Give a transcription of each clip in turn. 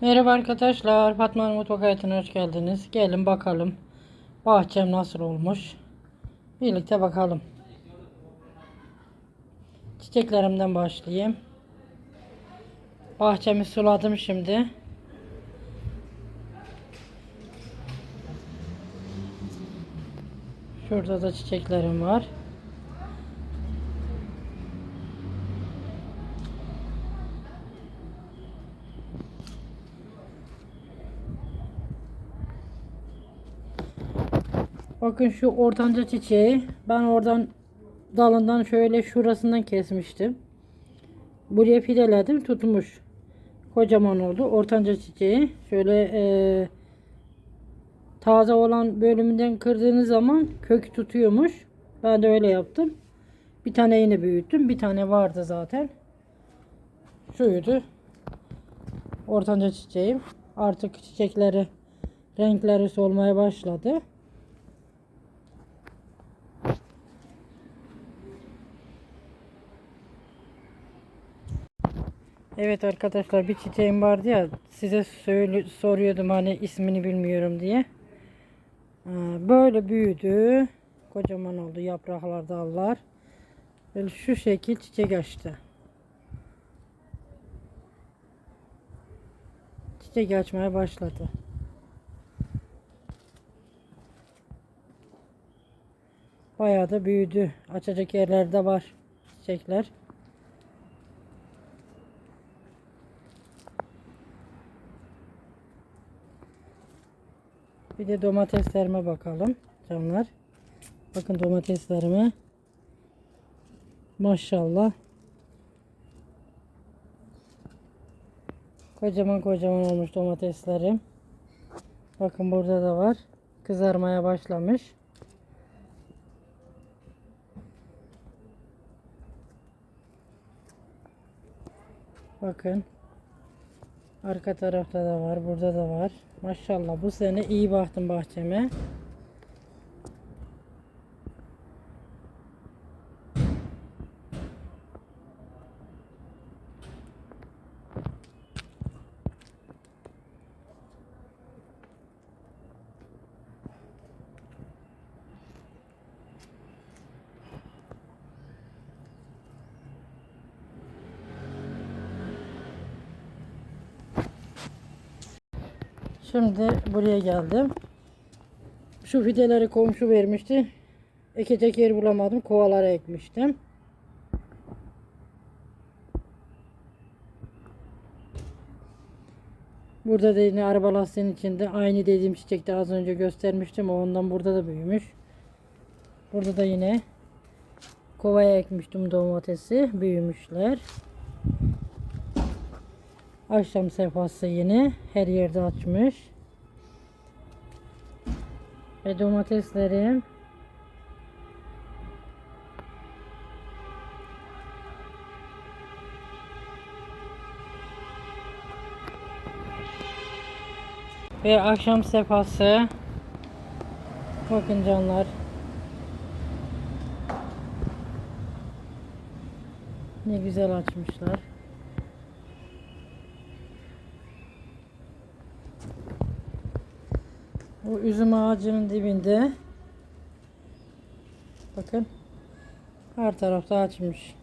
Merhaba arkadaşlar. Fatma Mutfak Hayatı'na hoş geldiniz. Gelin bakalım. Bahçem nasıl olmuş. Birlikte bakalım. Çiçeklerimden başlayayım. Bahçemi suladım şimdi. Şurada da çiçeklerim var. Bakın şu ortanca çiçeği ben oradan dalından şöyle şurasından kesmiştim. Buraya fideledim tutmuş. Kocaman oldu. Ortanca çiçeği şöyle e, taze olan bölümünden kırdığınız zaman kök tutuyormuş. Ben de öyle yaptım. Bir tane yine büyüttüm. Bir tane vardı zaten. Şuydu. Ortanca çiçeğim. Artık çiçekleri renkleri solmaya başladı. Evet arkadaşlar bir çiçeğim vardı ya size söyle, soruyordum hani ismini bilmiyorum diye. Ha, Böyle büyüdü. Kocaman oldu yapraklar dallar. Böyle şu şekil çiçek açtı. Çiçek açmaya başladı. Bayağı da büyüdü. Açacak yerlerde var çiçekler. Bir de domateslerime bakalım canlar. Bakın domateslerime. Maşallah. Kocaman kocaman olmuş domateslerim. Bakın burada da var. Kızarmaya başlamış. Bakın. Arka tarafta da var. Burada da var. Maşallah bu sene iyi baktım bahçeme. Şimdi buraya geldim. Şu fideleri komşu vermişti. Ekecek yer bulamadım. Kovalara ekmiştim. Burada da yine araba lastiğinin içinde aynı dediğim çiçekte az önce göstermiştim. Ondan burada da büyümüş. Burada da yine kovaya ekmiştim domatesi. Büyümüşler. Akşam sefası yine her yerde açmış. Ve domateslerim Ve akşam sefası Bakın canlar Ne güzel açmışlar. Bu üzüm ağacının dibinde bakın her tarafta açmış.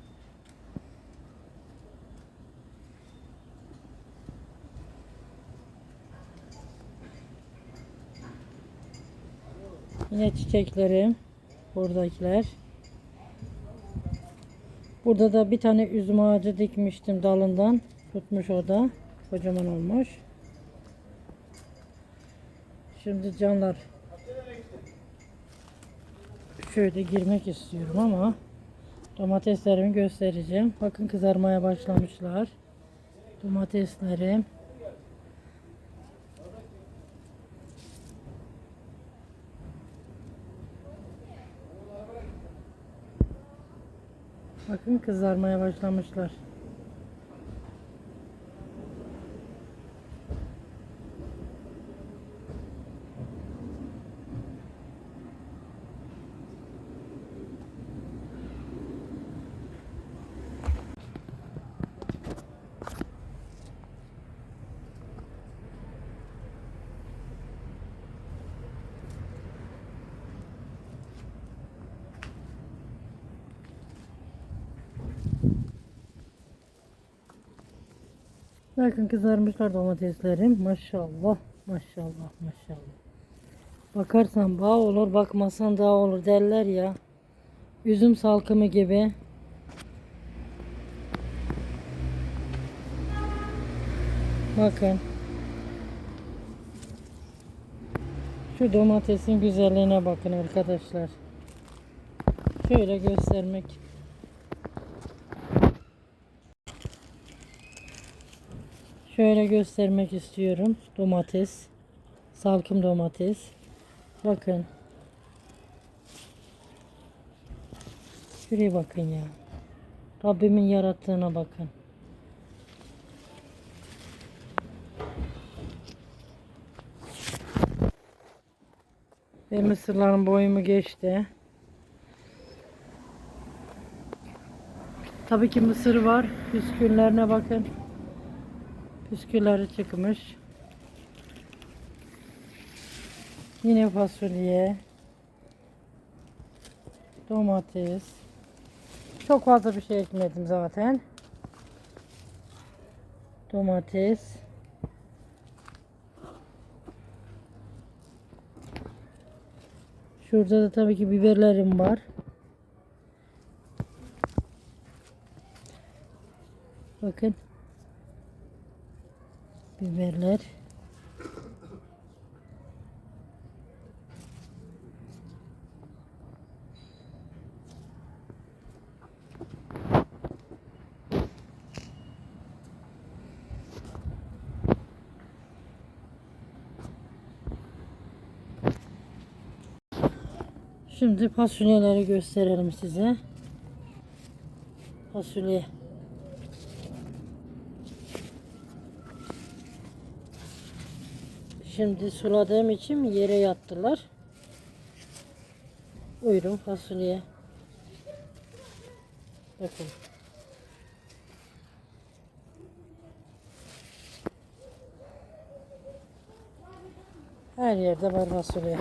Yine çiçeklerim buradakiler. Burada da bir tane üzüm ağacı dikmiştim dalından. Tutmuş o da. Kocaman olmuş. Şimdi canlar şöyle girmek istiyorum ama domateslerimi göstereceğim. Bakın kızarmaya başlamışlar. Domateslerim. Bakın kızarmaya başlamışlar. Bakın kızarmışlar domateslerim. Maşallah. Maşallah. Maşallah. Bakarsan bağ olur, bakmasan dağ olur derler ya. Üzüm salkımı gibi. Bakın. Şu domatesin güzelliğine bakın arkadaşlar. Şöyle göstermek. Şöyle göstermek istiyorum. Domates. Salkım domates. Bakın. Şuraya bakın ya. Rabbimin yarattığına bakın. Ve mısırların boyumu geçti. Tabii ki mısır var. Püsküllerine bakın. Püskülleri çıkmış. Yine fasulye. Domates. Çok fazla bir şey ekmedim zaten. Domates. Şurada da tabii ki biberlerim var. Bakın. Biberler. Şimdi fasulyeleri gösterelim size. Fasulye. Şimdi suladığım için yere yattılar. Buyurun fasulye. Bakın. Her yerde var fasulye.